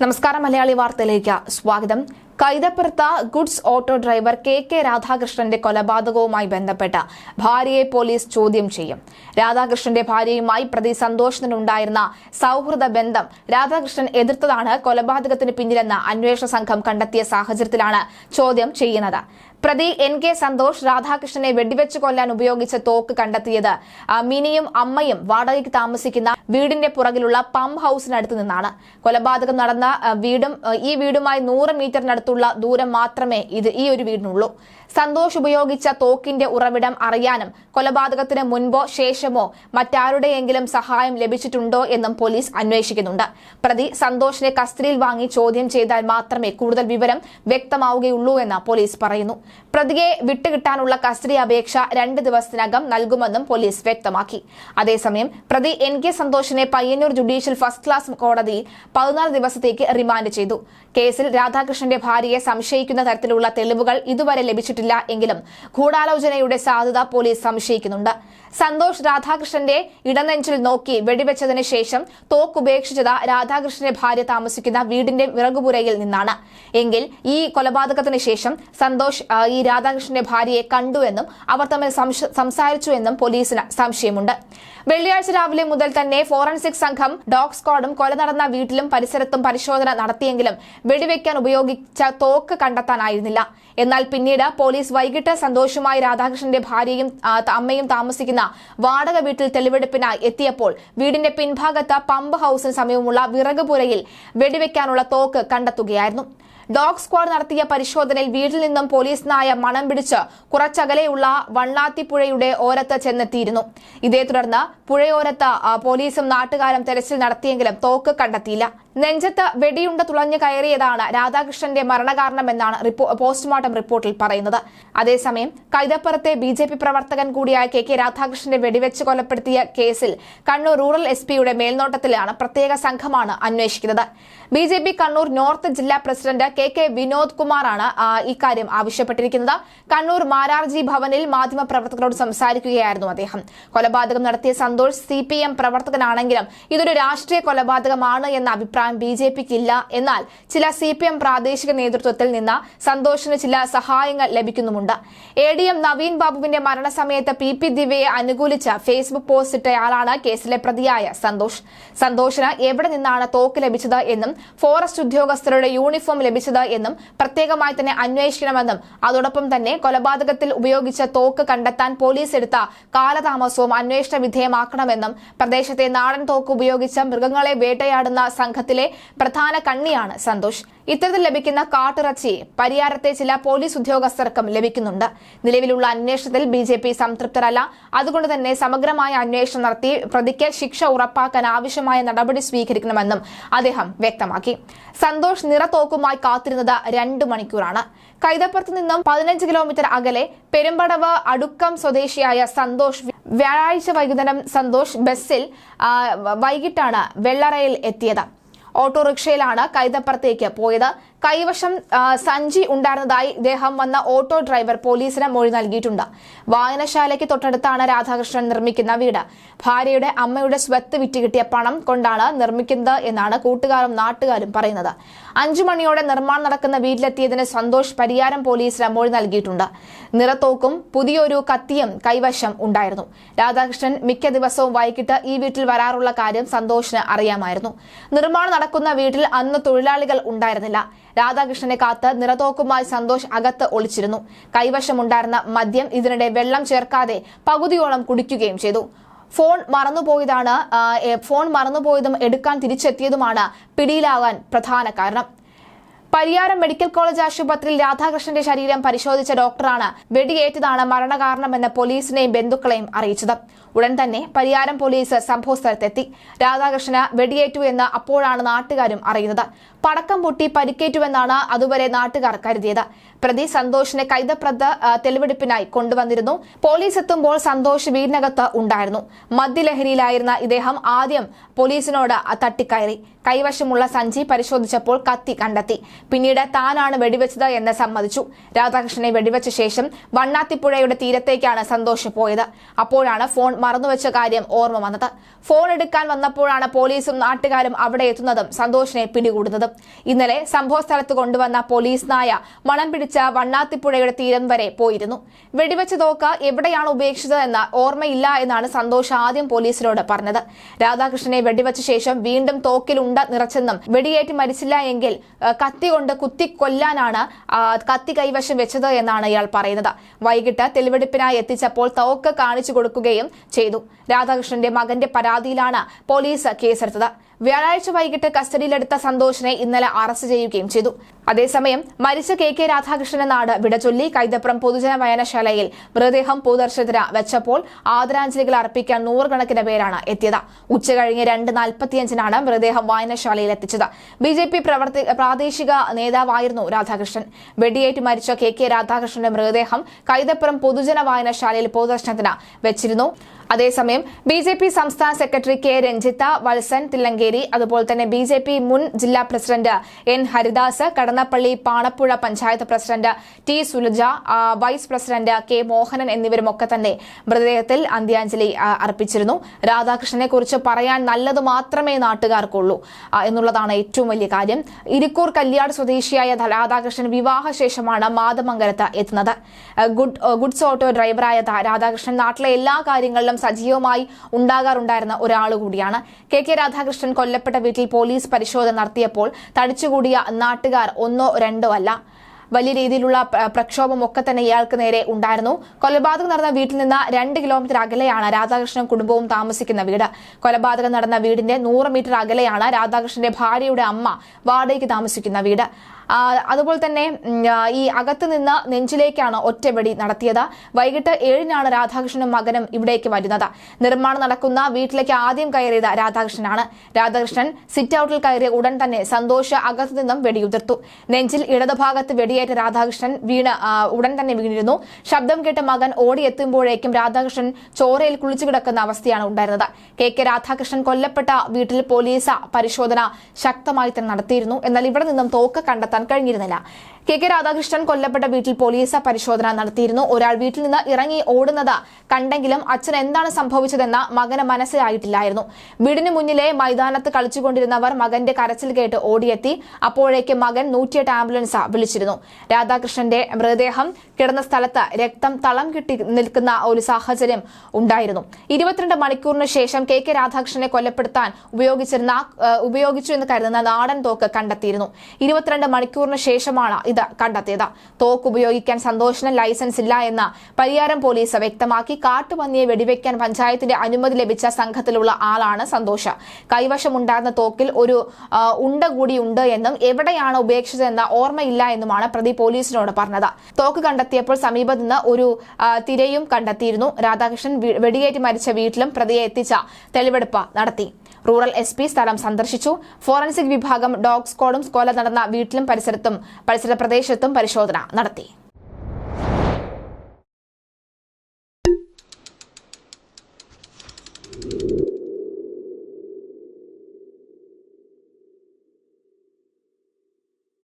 നമസ്കാരം മലയാളി വാർത്തയിലേക്ക് സ്വാഗതം. കൈതപ്പുറത്ത് goods auto driver K K രാധാകൃഷ്ണന്റെ കൊലപാതകവുമായി ബന്ധപ്പെട്ട് ഭാര്യയെ പോലീസ് ചോദ്യം ചെയ്യും. രാധാകൃഷ്ണന്റെ ഭാര്യയുമായി പ്രതി സന്തോഷത്തിനുണ്ടായിരുന്ന സൗഹൃദ ബന്ധം രാധാകൃഷ്ണൻ എതിർത്തതാണ് കൊലപാതകത്തിന് പിന്നിലെന്ന് അന്വേഷണ സംഘം കണ്ടെത്തിയ സാഹചര്യത്തിലാണ് ചോദ്യം ചെയ്യുന്നത്. പ്രതി എൻ കെ സന്തോഷ് രാധാകൃഷ്ണനെ വെടിവെച്ച് കൊല്ലാൻ ഉപയോഗിച്ച തോക്ക് കണ്ടെത്തിയത് മിനിയും അമ്മയും വാടകയ്ക്ക് താമസിക്കുന്ന വീടിന്റെ പുറകിലുള്ള പമ്പ് ഹൌസിനടുത്ത് നിന്നാണ്. കൊലപാതകം നടന്ന വീടും ഈ വീടുമായി നൂറ് മീറ്ററിനടുത്തുള്ള ദൂരം മാത്രമേ ഇത് ഈ ഒരു വീടിനുള്ളൂ. സന്തോഷ് ഉപയോഗിച്ച തോക്കിന്റെ ഉറവിടം അറിയാനും കൊലപാതകത്തിന് മുൻപോ ശേഷമോ മറ്റാരുടെയെങ്കിലും സഹായം ലഭിച്ചിട്ടുണ്ടോ എന്നും പോലീസ് അന്വേഷിക്കുന്നുണ്ട്. പ്രതി സന്തോഷിനെ കസ്റ്റഡിയിൽ വാങ്ങി ചോദ്യം ചെയ്താൽ മാത്രമേ കൂടുതൽ വിവരം വ്യക്തമാവുകയുള്ളൂ എന്ന് പോലീസ് പറയുന്നു. പ്രതിയെ വിട്ടുകിട്ടാനുള്ള കസ്റ്റഡി അപേക്ഷ രണ്ട് ദിവസത്തിനകം നൽകുമെന്നും പോലീസ് വ്യക്തമാക്കി. അതേസമയം പ്രതി എൻ കെ സന്തോഷിനെ പയ്യന്നൂർ ജുഡീഷ്യൽ ഫസ്റ്റ് ക്ലാസ് കോടതിയിൽ പതിനാല് ദിവസത്തേക്ക് റിമാൻഡ് ചെയ്തു. കേസിൽ രാധാകൃഷ്ണന്റെ ഭാര്യയെ സംശയിക്കുന്ന തരത്തിലുള്ള തെളിവുകൾ ഇതുവരെ ലഭിച്ചിട്ടില്ല എങ്കിലും ഗൂഢാലോചനയുടെ സാധ്യത പോലീസ് സംശയിക്കുന്നുണ്ട്. സന്തോഷ് രാധാകൃഷ്ണന്റെ ഇടനെഞ്ചിൽ നോക്കി വെടിവെച്ചതിന് ശേഷം തോക്ക് ഉപേക്ഷിച്ചത് രാധാകൃഷ്ണന്റെ ഭാര്യ താമസിക്കുന്ന വീടിന്റെ വിറകുപുരയിൽ നിന്നാണ്. എങ്കിൽ ഈ കൊലപാതകത്തിന് ശേഷം സന്തോഷ് ഈ രാധാകൃഷ്ണന്റെ ഭാര്യയെ കണ്ടുവെന്നും അവർ തമ്മിൽ സംസാരിച്ചു എന്നും പോലീസിന് സംശയമുണ്ട്. വെള്ളിയാഴ്ച രാവിലെ മുതൽ തന്നെ ഫോറൻസിക് സംഘം ഡോഗ് സ്ക്വാഡും കൊല നടന്ന വീട്ടിലും പരിസരത്തും പരിശോധന നടത്തിയെങ്കിലും വെടിവെക്കാൻ ഉപയോഗിച്ച തോക്ക് കണ്ടെത്താനായിരുന്നില്ല. എന്നാൽ പിന്നീട് പോലീസ് വൈകിട്ട് സന്തോഷുമായി രാധാകൃഷ്ണന്റെ ഭാര്യയും അമ്മയും താമസിക്കുന്ന വാടക വീട്ടിൽ തെളിവെടുപ്പിനായി എത്തിയപ്പോൾ വീടിന്റെ പിൻഭാഗത്ത് പമ്പ് ഹൌസിന് സമീപമുള്ള വിറകുപുരയിൽ വെടിവെക്കാനുള്ള തോക്ക് കണ്ടെത്തുകയായിരുന്നു. ഡോഗ് സ്ക്വാഡ് നടത്തിയ പരിശോധനയിൽ വീട്ടിൽ നിന്നും പോലീസ് നായ മണം പിടിച്ച് കുറച്ചകലെയുള്ള വണ്ണാത്തിപ്പുഴയുടെ ഓരത്ത് ചെന്നെത്തിയിരുന്നു. ഇതേ തുടർന്ന് പുഴയോരത്ത് പോലീസും നാട്ടുകാരും തെരച്ചിൽ നടത്തിയെങ്കിലും തോക്ക് കണ്ടെത്തിയില്ല. നെഞ്ചത്ത് വെടിയുണ്ട തുളഞ്ഞു കയറിയതാണ് രാധാകൃഷ്ണന്റെ മരണകാരണമെന്നാണ് പോസ്റ്റ്മോർട്ടം റിപ്പോർട്ടിൽ പറയുന്നത്. അതേസമയം കൈതപ്പുറത്തെ ബി ജെ പി പ്രവർത്തകൻ കൂടിയായ കെ കെ രാധാകൃഷ്ണനെ വെടിവെച്ച് കൊലപ്പെടുത്തിയ കേസിൽ കണ്ണൂർ റൂറൽ എസ് പിയുടെ മേൽനോട്ടത്തിലാണ് പ്രത്യേക സംഘമാണ് അന്വേഷിക്കുന്നത്. B J P Kannur north ജില്ലാ പ്രസിഡന്റ് കെ കെ വിനോദ് കുമാറാണ് ഇക്കാര്യം ആവശ്യപ്പെട്ടിരിക്കുന്നത്. കണ്ണൂർ മാരാർജി ഭവനിൽ മാധ്യമപ്രവർത്തകരോട് സംസാരിക്കുകയായിരുന്നു അദ്ദേഹം. കൊലപാതകം നടത്തിയ സന്തോഷ് സി പി എം പ്രവർത്തകനാണെങ്കിലും ഇതൊരു രാഷ്ട്രീയ കൊലപാതകമാണ് എന്ന അഭിപ്രായം ബി ജെ പിക്ക് ഇല്ല എന്നാൽ ചില സി പി എം പ്രാദേശിക നേതൃത്വത്തിൽ നിന്ന് സന്തോഷിന് ചില സഹായങ്ങൾ ലഭിക്കുന്നുമുണ്ട്. എ ഡി എം നവീൻ ബാബുവിന്റെ മരണസമയത്ത് പി പി ദിവ്യയെ അനുകൂലിച്ച് ഫേസ്ബുക്ക് പോസ്റ്റ് ഇട്ടയാളാണ് കേസിലെ പ്രതിയായ സന്തോഷ്. സന്തോഷിന് എവിടെ നിന്നാണ് തോക്ക് ലഭിച്ചത് എന്നും ഫോറസ്റ്റ് ഉദ്യോഗസ്ഥരുടെ യൂണിഫോം ലഭിച്ചത് എന്നും പ്രത്യേകമായി തന്നെ അന്വേഷിക്കണമെന്നും അതോടൊപ്പം തന്നെ കൊലപാതകത്തിൽ ഉപയോഗിച്ച തോക്ക് കണ്ടെത്താൻ പോലീസ് എടുത്ത കാലതാമസവും അന്വേഷണ വിധേയമാക്കണമെന്നും പ്രദേശത്തെ നാടൻ തോക്ക് ഉപയോഗിച്ച് മൃഗങ്ങളെ വേട്ടയാടുന്ന സംഘത്തിലെ പ്രധാന കണ്ണിയാണ് സന്തോഷ്. ഇത്തരത്തിൽ ലഭിക്കുന്ന കാട്ടിറച്ചി പരിയാരത്തെ ചില പോലീസ് ഉദ്യോഗസ്ഥർക്കും ലഭിക്കുന്നുണ്ട്. നിലവിലുള്ള അന്വേഷണത്തിൽ ബി ജെ പി സംതൃപ്തരല്ല. അതുകൊണ്ട് തന്നെ സമഗ്രമായ അന്വേഷണം നടത്തി പ്രതിക്ക് ശിക്ഷ ഉറപ്പാക്കാൻ ആവശ്യമായ നടപടി സ്വീകരിക്കണമെന്നും അദ്ദേഹം വ്യക്തമാക്കി. സന്തോഷ് നിറത്തോക്കുമായി കാത്തിരുന്നത് രണ്ടു മണിക്കൂറാണ്. കൈതപ്പുറത്ത് നിന്നും പതിനഞ്ച് കിലോമീറ്റർ അകലെ പെരുമ്പടവ് അടുക്കം സ്വദേശിയായ സന്തോഷ് വ്യാഴാഴ്ച വൈകുന്നേരം സന്തോഷ് ബസ്സിൽ വൈകിട്ടാണ് വെള്ളറയിൽ എത്തിയത്. ഓട്ടോറിക്ഷയിലാണ് കൈതപ്പുറത്തേക്ക് പോയത്. കൈവശം സഞ്ചി ഉണ്ടായിരുന്നതായി ഇദ്ദേഹം വന്ന ഓട്ടോ ഡ്രൈവർ പോലീസിന് മൊഴി നൽകിയിട്ടുണ്ട്. വായനശാലയ്ക്ക് തൊട്ടടുത്താണ് രാധാകൃഷ്ണൻ നിർമ്മിക്കുന്ന വീട്. ഭാര്യയുടെ അമ്മയുടെ സ്വത്ത് വിറ്റുകിട്ടിയ പണം കൊണ്ടാണ് നിർമ്മിക്കുന്നത് എന്നാണ് കൂട്ടുകാരും നാട്ടുകാരും പറയുന്നത്. അഞ്ചു മണിയോടെ നിർമ്മാണം നടക്കുന്ന വീട്ടിലെത്തിയതിന് സന്തോഷ് പരിയാരം പോലീസിന് മൊഴി നൽകിയിട്ടുണ്ട്. നിറത്തോക്കും പുതിയൊരു കത്തിയും കൈവശം ഉണ്ടായിരുന്നു. രാധാകൃഷ്ണൻ മിക്ക ദിവസവും വൈകിട്ട് ഈ വീട്ടിൽ വരാറുള്ള കാര്യം സന്തോഷിന് അറിയാമായിരുന്നു. നിർമ്മാണം നടക്കുന്ന വീട്ടിൽ അന്ന് തൊഴിലാളികൾ ഉണ്ടായിരുന്നില്ല. രാധാകൃഷ്ണനെ കാത്ത് നിറതോക്കുമായി സന്തോഷ് അകത്ത് ഒളിച്ചിരുന്നു. കൈവശമുണ്ടായിരുന്ന മദ്യം ഇതിനിടെ വെള്ളം ചേർക്കാതെ പകുതിയോളം കുടിക്കുകയും ചെയ്തു. ഫോൺ മറന്നുപോയതാണ് ഫോൺ മറന്നുപോയതും എടുക്കാൻ തിരിച്ചെത്തിയതുമാണ് പിടിയിലാകാൻ പ്രധാന കാരണം. പരിയാരം മെഡിക്കൽ കോളേജ് ആശുപത്രിയിൽ രാധാകൃഷ്ണന്റെ ശരീരം പരിശോധിച്ച ഡോക്ടറാണ് വെടിയേറ്റതാണ് മരണകാരണമെന്ന് പോലീസിനെയും ബന്ധുക്കളെയും അറിയിച്ചത്. ഉടൻ തന്നെ പരിയാരം പോലീസ് സംഭവസ്ഥലത്തെത്തി. രാധാകൃഷ്ണന് വെടിയേറ്റു എന്ന് അപ്പോഴാണ് നാട്ടുകാരും അറിയുന്നത്. പടക്കം പൊട്ടി പരിക്കേറ്റുവെന്നാണ് അതുവരെ നാട്ടുകാർ കരുതിയത്. പ്രതി സന്തോഷിനെ കൈതപ്രത് ആ, തെളിവെടുപ്പിനായി കൊണ്ടുവന്നിരുന്നു. പോലീസ് എത്തുമ്പോൾ സന്തോഷ് വീടിനകത്ത് ഉണ്ടായിരുന്നു. മദ്യലഹരിയിലായിരുന്ന ഇദ്ദേഹം ആദ്യം പോലീസിനോട് തട്ടിക്കയറി. കൈവശമുള്ള സഞ്ചി പരിശോധിച്ചപ്പോൾ കത്തി കണ്ടെത്തി. പിന്നീട് താനാണ് വെടിവെച്ചത് എന്ന് സമ്മതിച്ചു. രാധാകൃഷ്ണനെ വെടിവെച്ച ശേഷം വണ്ണാത്തിപ്പുഴയുടെ തീരത്തേക്കാണ് സന്തോഷ് പോയത്. അപ്പോഴാണ് ഫോൺ മറന്നുവെച്ച കാര്യം ഓർമ്മ വന്നത്. ഫോൺ എടുക്കാൻ വന്നപ്പോഴാണ് പോലീസും നാട്ടുകാരും അവിടെ എത്തുന്നതും സന്തോഷിനെ പിടികൂടുന്നതും. ഇന്നലെ സംഭവ സ്ഥലത്ത് കൊണ്ടുവന്ന പോലീസ് നായ മണം പിടിച്ച വണ്ണാത്തിപ്പുഴയുടെ തീരം വരെ പോയിരുന്നു. വെടിവെച്ച തോക്ക് എവിടെയാണ് ഉപേക്ഷിച്ചതെന്ന് ഓർമ്മയില്ല എന്നാണ് സന്തോഷ് ആദ്യം പോലീസിനോട് പറഞ്ഞത്. രാധാകൃഷ്ണനെ വെടിവെച്ച ശേഷം വീണ്ടും തോക്കിലുണ്ട നിറച്ചെന്നും വെടിയേറ്റ് മരിച്ചില്ല എങ്കിൽ കത്തി കൊണ്ട് കുത്തി കൊല്ലാനാണ് കത്തി കൈവശം വെച്ചത് എന്നാണ് ഇയാൾ പറയുന്നത്. വൈകിട്ട് തെളിവെടുപ്പിനായി എത്തിച്ചപ്പോൾ തോക്ക് കാണിച്ചു കൊടുക്കുകയും ചെയ്തു. രാധാകൃഷ്ണന്റെ മകന്റെ പരാതിയിലാണ് പോലീസ് കേസെടുത്തത്. വ്യാഴാഴ്ച വൈകിട്ട് കസ്റ്റഡിയിലെടുത്ത സന്തോഷിനെ ഇന്നലെ അറസ്റ്റ് ചെയ്യുകയും ചെയ്തു. അതേസമയം മരിച്ച കെ കെ രാധാകൃഷ്ണന്റെ നാട് വിടചൊല്ലി കൈതപ്രം പൊതുജന വായനശാലയിൽ മൃതദേഹം പൊതുദർശനത്തിന് വെച്ചപ്പോൾ ആദരാഞ്ജലികൾ അർപ്പിക്കാൻ നൂറുകണക്കിന് പേരാണ് എത്തിയത്. ഉച്ചകഴിഞ്ഞ് രണ്ട് നാൽപ്പത്തിയഞ്ചിനാണ് മൃതദേഹം വായനശാലയിൽ എത്തിച്ചത്. ബി ജെ പി പ്രവർത്തി പ്രാദേശിക നേതാവായിരുന്നു രാധാകൃഷ്ണൻ. വെടിയേറ്റ് മരിച്ച കെ കെ രാധാകൃഷ്ണന്റെ മൃതദേഹം കൈതപ്പുറം പൊതുജന വായനശാലയിൽ പൊതുദർശനത്തിന് വെച്ചിരുന്നു. അതേസമയം ബി ജെ പി സംസ്ഥാന സെക്രട്ടറി കെ രഞ്ജിത്ത വത്സൻ തില്ലങ്കേരി അതുപോലെ തന്നെ ബി ജെ പി മുൻ ജില്ലാ president N Haridas Kadannappally Panappuzha panchayat president T Sulaja vice president K Mohanan എന്നിവരുമൊക്കെ തന്നെ മൃതദേഹത്തിൽ അന്ത്യാഞ്ജലി അർപ്പിച്ചിരുന്നു. രാധാകൃഷ്ണനെ കുറിച്ച് പറയാൻ നല്ലത് മാത്രമേ നാട്ടുകാർക്കുള്ളൂ എന്നുള്ളതാണ് ഏറ്റവും വലിയ കാര്യം. ഇരിക്കൂർ കല്യാട് സ്വദേശിയായ രാധാകൃഷ്ണൻ വിവാഹശേഷമാണ് മാതമംഗലത്ത് എത്തുന്നത്. ഗുഡ് ഗുഡ്സ് ഓട്ടോ ഡ്രൈവറായ രാധാകൃഷ്ണൻ നാട്ടിലെ എല്ലാ കാര്യങ്ങളിലും സജീവമായി ഉണ്ടാകാറുണ്ടായിരുന്ന ഒരാൾ കൂടിയാണ്. കെ കെ രാധാകൃഷ്ണൻ കൊല്ലപ്പെട്ട വീട്ടിൽ പോലീസ് പരിശോധന നടത്തിയപ്പോൾ തടിച്ചുകൂടിയ നാട്ടുകാർ ഒന്നോ രണ്ടോ അല്ല. വലിയ രീതിയിലുള്ള പ്രക്ഷോഭം ഒക്കെ തന്നെ ഇയാൾക്ക് നേരെ ഉണ്ടായിരുന്നു. കൊലപാതകം നടന്ന വീട്ടിൽ നിന്ന് രണ്ട് കിലോമീറ്റർ അകലെയാണ് രാധാകൃഷ്ണൻ കുടുംബവും താമസിക്കുന്ന വീട്. കൊലപാതകം നടന്ന വീടിന്റെ നൂറ് മീറ്റർ അകലെയാണ് രാധാകൃഷ്ണന്റെ ഭാര്യയുടെ അമ്മ വാടകയ്ക്ക് താമസിക്കുന്ന വീട്. അതുപോലെ തന്നെ ഈ അകത്ത് നിന്ന് നെഞ്ചിലേക്കാണ് ഒറ്റവെടി നടത്തിയത്. വൈകിട്ട് ഏഴിനാണ് രാധാകൃഷ്ണനും മകനും ഇവിടേക്ക് വരുന്നത്. നിർമ്മാണം നടക്കുന്ന വീട്ടിലേക്ക് ആദ്യം കയറിയത് രാധാകൃഷ്ണനാണ്. രാധാകൃഷ്ണൻ സിറ്റ് ഔട്ടിൽ കയറിയ ഉടൻ തന്നെ സന്തോഷ് അകത്തു നിന്നും വെടിയുതിർത്തു. നെഞ്ചിൽ ഇടതുഭാഗത്ത് വെടിയേറ്റ രാധാകൃഷ്ണൻ വീണ് ഉടൻ തന്നെ വീണിരുന്നു. ശബ്ദം കേട്ട മകൻ ഓടിയെത്തുമ്പോഴേക്കും രാധാകൃഷ്ണൻ ചോരയിൽ കുളിച്ചു കിടക്കുന്ന അവസ്ഥയാണ് ഉണ്ടായിരുന്നത്. കെ. കെ. രാധാകൃഷ്ണൻ കൊല്ലപ്പെട്ട വീട്ടിൽ പോലീസ് പരിശോധന ശക്തമായി തന്നെ നടത്തിയിരുന്നു. എന്നാൽ ഇവിടെ നിന്നും തോക്ക് കണ്ടെത്താൻ കഴിഞ്ഞിരുന്നില്ല. കെ കെ രാധാകൃഷ്ണൻ കൊല്ലപ്പെട്ട വീട്ടിൽ പോലീസ് പരിശോധന നടത്തിയിരുന്നു. ഒരാൾ വീട്ടിൽ നിന്ന് ഇറങ്ങി ഓടുന്നത് കണ്ടെങ്കിലും അച്ഛൻ എന്താണ് സംഭവിച്ചതെന്ന് മകന് മനസ്സിലായിട്ടില്ലായിരുന്നു. വീടിന് മുന്നിലെ മൈതാനത്ത് കളിച്ചുകൊണ്ടിരുന്നവർ മകന്റെ കരച്ചിൽ കേട്ട് ഓടിയെത്തി. അപ്പോഴേക്ക് മകൻ നൂറ്റിയെട്ട് ആംബുലൻസ് വിളിച്ചിരുന്നു. രാധാകൃഷ്ണന്റെ മൃതദേഹം കിടന്ന സ്ഥലത്ത് രക്തം തളം കിട്ടി നിൽക്കുന്ന ഒരു സാഹചര്യം ഉണ്ടായിരുന്നു. ഇരുപത്തിരണ്ട് മണിക്കൂറിന് ശേഷം കെ കെ രാധാകൃഷ്ണനെ കൊലപ്പെടുത്താൻ ഉപയോഗിച്ചിരുന്ന ഉപയോഗിച്ചു എന്ന് കരുതുന്ന നാടൻ തോക്ക് കണ്ടെത്തിയിരുന്നു. ഇരുപത്തിരണ്ട് മണിക്കൂറിന് ശേഷമാണ് ഇത് കണ്ടെത്തിയത്. തോക്ക് ഉപയോഗിക്കാൻ സന്തോഷിന് ലൈസൻസ് ഇല്ല എന്ന് പരിയാരം പോലീസ് വ്യക്തമാക്കി. കാട്ടുപന്നിയെ വെടിവെക്കാൻ പഞ്ചായത്തിന്റെ അനുമതി ലഭിച്ച സംഘത്തിലുള്ള ആളാണ് സന്തോഷ്. കൈവശമുണ്ടായിരുന്ന തോക്കിൽ ഒരു ഉണ്ട കൂടിയുണ്ട് എന്നും എവിടെയാണ് ഉപേക്ഷിച്ചതെന്ന് ഓർമ്മയില്ല എന്നുമാണ് പ്രതി പോലീസിനോട് പറഞ്ഞത്. തോക്ക് കണ്ടെത്തിയപ്പോൾ സമീപത്ത് നിന്ന് ഒരു തിരയും കണ്ടെത്തിയിരുന്നു. രാധാകൃഷ്ണൻ വെടിയേറ്റ് മരിച്ച വീട്ടിലും പ്രതിയെ എത്തിച്ച തെളിവെടുപ്പ് നടത്തി. റൂറൽ എസ് പി സ്ഥലം സന്ദർശിച്ചു. ഫോറൻസിക് വിഭാഗം ഡോഗ് സ്ക്വാഡും കൊല നടന്ന വീട്ടിലും പരിസരത്തും പരിസര പ്രദേശത്തും പരിശോധന നടത്തി